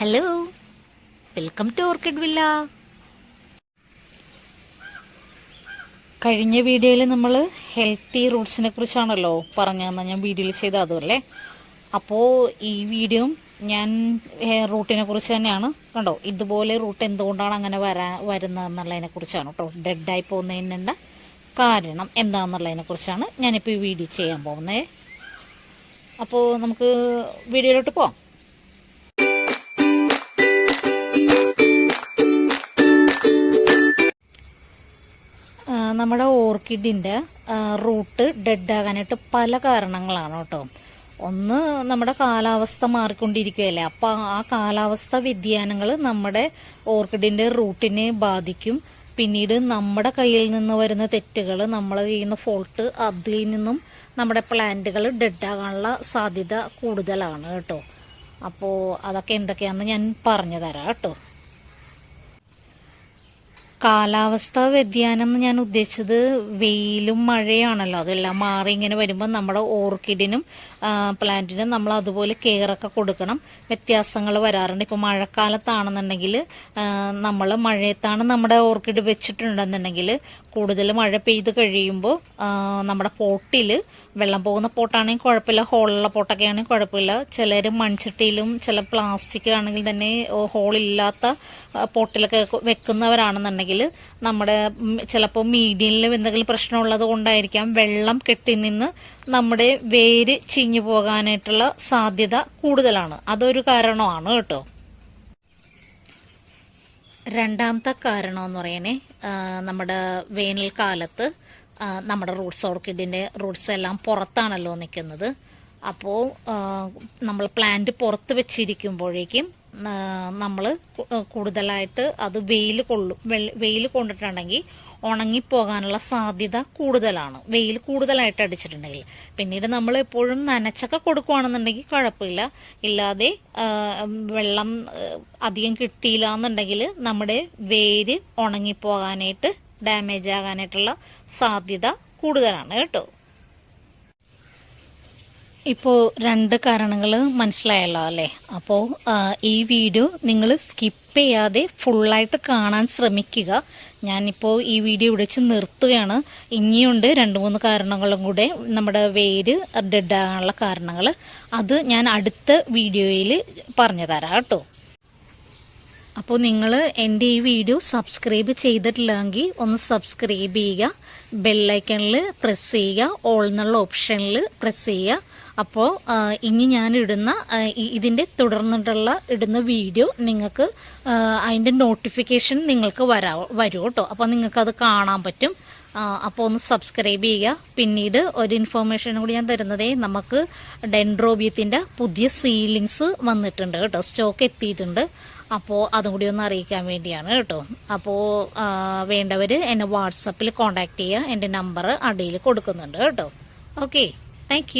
Hello welcome to orchid villa കഴിഞ്ഞ വീഡിയോയിൽ നമ്മൾ ഹെൽത്തി റൂട്ട്സിനെ കുറിച്ചാണല്ലോ പറഞ്ഞു ഞാൻ വീഡിയോയിൽ ചെയ്ത അതുമല്ലേ? അപ്പോൾ ഈ വീഡിയോ ഞാൻ റൂട്ടിനെ കുറിച്ച് തന്നെയാണ്. കണ്ടോ? ഇതുപോലെ റൂട്ട് എന്തുകൊണ്ടാണ് അങ്ങനെ വരാ വരുന്നതെന്നുള്ളതിനെ കുറിച്ചാണ് കേട്ടോ. ഡെഡായി പോകുന്നതിനുള്ള കാരണം എന്താണെന്നുള്ളതിനെ കുറിച്ചാണ് ഞാനിപ്പോൾ ഈ വീഡിയോ ചെയ്യാൻ പോകുന്നത്. അപ്പോൾ നമുക്ക് വീഡിയോയിലോട്ട് പോവാം. നമ്മുടെ ഓർക്കിഡിന്റെ റൂട്ട് ഡെഡ് ആകാനായിട്ട് പല കാരണങ്ങളാണ് കേട്ടോ. ഒന്ന് നമ്മുടെ കാലാവസ്ഥ മാറിക്കൊണ്ടിരിക്കുകയല്ലേ. അപ്പം ആ കാലാവസ്ഥ വ്യതിയാനങ്ങൾ നമ്മുടെ ഓർക്കിഡിന്റെ റൂട്ടിനെ ബാധിക്കും. പിന്നീട് നമ്മുടെ കയ്യിൽ നിന്ന് വരുന്ന തെറ്റുകൾ നമ്മൾ ചെയ്യുന്ന ഫോൾട്ട് അതിൽ നിന്നും നമ്മുടെ പ്ലാന്റുകൾ ഡെഡ് ആകാനുള്ള സാധ്യത കൂടുതലാണ് കേട്ടോ. അപ്പോൾ അതൊക്കെ എന്തൊക്കെയാണെന്ന് ഞാൻ പറഞ്ഞു തരാം കേട്ടോ. കാലാവസ്ഥ വ്യതിയാനം എന്ന് ഞാൻ ഉദ്ദേശിച്ചത് വെയിലും മഴയാണല്ലോ. അതെല്ലാം മാറി ഇങ്ങനെ വരുമ്പോൾ നമ്മുടെ ഓർക്കിഡിനും പ്ലാന്റിനും നമ്മൾ അതുപോലെ കെയറൊക്കെ കൊടുക്കണം. വ്യത്യാസങ്ങൾ വരാറുണ്ട്. ഇപ്പോൾ മഴക്കാലത്താണെന്നുണ്ടെങ്കിൽ നമ്മൾ മഴയത്താണ് നമ്മുടെ ഓർക്കിഡ് വെച്ചിട്ടുണ്ടെന്നുണ്ടെങ്കിൽ കൂടുതൽ മഴ പെയ്ത് കഴിയുമ്പോൾ നമ്മുടെ പോട്ടിൽ വെള്ളം പോകുന്ന പോട്ടാണെങ്കിൽ കുഴപ്പമില്ല. ഹോളുള്ള പോട്ടൊക്കെ ആണെങ്കിൽ കുഴപ്പമില്ല. ചിലർ മൺചട്ടിയിലും ചില പ്ലാസ്റ്റിക് ആണെങ്കിൽ തന്നെ ഹോളില്ലാത്ത പോട്ടിലൊക്കെ വെക്കുന്നവരാണെന്നുണ്ടെങ്കിൽ നമ്മുടെ ചിലപ്പോൾ മീഡിയനിൽ എന്തെങ്കിലും പ്രശ്നമുള്ളത് കൊണ്ടായിരിക്കാം വെള്ളം കെട്ടി നിന്ന് നമ്മുടെ വേര് ചീഞ്ഞു പോകാനായിട്ടുള്ള സാധ്യത കൂടുതലാണ്. അതൊരു കാരണമാണ് കേട്ടോ. രണ്ടാമത്തെ കാരണം എന്ന് പറയണേ നമ്മുടെ വേനൽക്കാലത്ത് നമ്മുടെ റൂട്ട്സ് ഓർക്കിഡിന്റെ റൂട്ട്സ് എല്ലാം പുറത്താണല്ലോ നിൽക്കുന്നത്. അപ്പോൾ നമ്മൾ പ്ലാന്റ് പുറത്ത് വെച്ചിരിക്കുമ്പോഴേക്കും നമ്മൾ കൂടുതലായിട്ട് അത് വെയിൽ കൊള്ളും. വെയിൽ കൊണ്ടിട്ടുണ്ടെങ്കിൽ ഉണങ്ങിപ്പോകാനുള്ള സാധ്യത കൂടുതലാണ്. വെയിൽ കൂടുതലായിട്ട് അടിച്ചിട്ടുണ്ടെങ്കിൽ. പിന്നീട് നമ്മൾ എപ്പോഴും നനച്ചൊക്കെ കൊടുക്കുകയാണെന്നുണ്ടെങ്കിൽ കുഴപ്പമില്ല. ഇല്ലാതെ വെള്ളം അധികം കിട്ടിയില്ല എന്നുണ്ടെങ്കിൽ നമ്മുടെ വേര് ഉണങ്ങിപ്പോകാനായിട്ട് ഡാമേജ് ആകാനായിട്ടുള്ള സാധ്യത കൂടുതലാണ് കേട്ടോ. ഇപ്പോൾ രണ്ട് കാരണങ്ങൾ മനസ്സിലായല്ലോ അല്ലേ? അപ്പോൾ ഈ വീഡിയോ നിങ്ങൾ സ്കിപ്പ് ചെയ്യാതെ ഫുള്ളായിട്ട് കാണാൻ ശ്രമിക്കുക. ഞാനിപ്പോൾ ഈ വീഡിയോ ഇവിടെ വെച്ച് നിർത്തുകയാണ്. ഇനിയുണ്ട് രണ്ട് മൂന്ന് കാരണങ്ങളും കൂടെ നമ്മുടെ വേര് ഡെഡ് ആകാനുള്ള കാരണങ്ങൾ അത് ഞാൻ അടുത്ത വീഡിയോയിൽ പറഞ്ഞു തരാം കേട്ടോ. അപ്പോൾ നിങ്ങൾ എന്റെ ഈ വീഡിയോ സബ്സ്ക്രൈബ് ചെയ്തിട്ടില്ലെങ്കിൽ ഒന്ന് സബ്സ്ക്രൈബ് ചെയ്യുക ബെല്ലൈക്കണിൽ പ്രസ് ചെയ്യുക ഓൾ എന്നുള്ള ഓപ്ഷനിൽ പ്രസ് ചെയ്യുക. അപ്പോൾ ഇനി ഞാൻ ഇടുന്ന ഇതിന്റെ തുടർന്നിട്ടുള്ള ഇടുന്ന വീഡിയോ നിങ്ങൾക്ക് അതിന്റെ നോട്ടിഫിക്കേഷൻ നിങ്ങൾക്ക് വരാ വരും കേട്ടോ. അപ്പോൾ നിങ്ങൾക്കത് കാണാൻ പറ്റും. അപ്പോൾ ഒന്ന് സബ്സ്ക്രൈബ് ചെയ്യുക. പിന്നീട് ഒരു ഇൻഫർമേഷൻ കൂടി ഞാൻ തരുന്നതേ നമുക്ക് ഡെൻഡ്രോബിയത്തിന്റെ പുതിയ സീലിങ്സ് വന്നിട്ടുണ്ട് കേട്ടോ. സ്റ്റോക്ക് എത്തിയിട്ടുണ്ട്. അപ്പോൾ അതും കൂടി ഒന്ന് അറിയിക്കാൻ വേണ്ടിയാണ് കേട്ടോ. അപ്പോൾ വേണ്ടവർ എന്നെ വാട്സപ്പിൽ കോൺടാക്ട് ചെയ്യുക എന്റെ നമ്പർ അടിയിൽ കൊടുക്കുന്നുണ്ട് കേട്ടോ. Okay thank